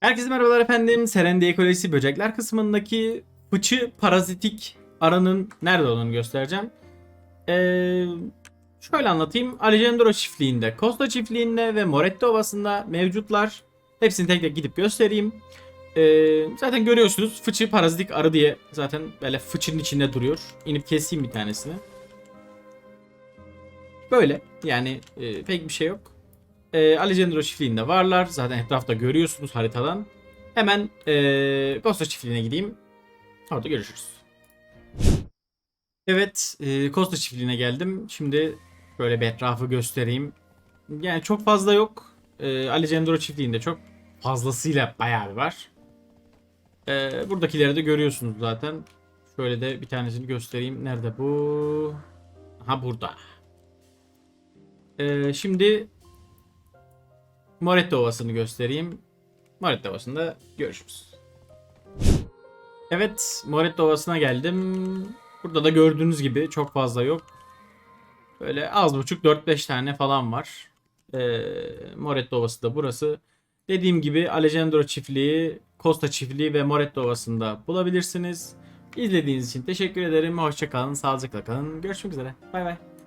Herkese merhabalar efendim. Serendi ekolojisi böcekler kısmındaki fıçı parazitik aranın nerede olduğunu göstereceğim. Ee, şöyle anlatayım. Alejandro çiftliğinde, Costa çiftliğinde ve Moretti Ovası'nda mevcutlar. Hepsini tek tek gidip göstereyim. Ee, zaten görüyorsunuz fıçı parazitik arı diye zaten böyle fıçının içinde duruyor. İnip keseyim bir tanesini. Böyle yani e, pek bir şey yok. E, Alejandro çiftliğinde varlar. Zaten etrafta görüyorsunuz haritadan. Hemen e, Costa çiftliğine gideyim. Orada görüşürüz. Evet, e, Costa çiftliğine geldim. Şimdi böyle bir etrafı göstereyim. Yani çok fazla yok. E, Alejandro çiftliğinde çok fazlasıyla bayağı bir var. E, buradakileri de görüyorsunuz zaten. Şöyle de bir tanesini göstereyim. Nerede bu? Ha burada. E, şimdi Moretti Ovası'nı göstereyim. Moretti Ovası'nda görüşürüz. Evet, Moretti Ovası'na geldim. Burada da gördüğünüz gibi çok fazla yok. Böyle az buçuk 4-5 tane falan var. Ee, Moretti Ovası da burası. Dediğim gibi Alejandro çiftliği, Costa çiftliği ve Moretti Ovası'nda bulabilirsiniz. İzlediğiniz için teşekkür ederim. Hoşçakalın, sağlıcakla kalın. Görüşmek üzere. Bay bay.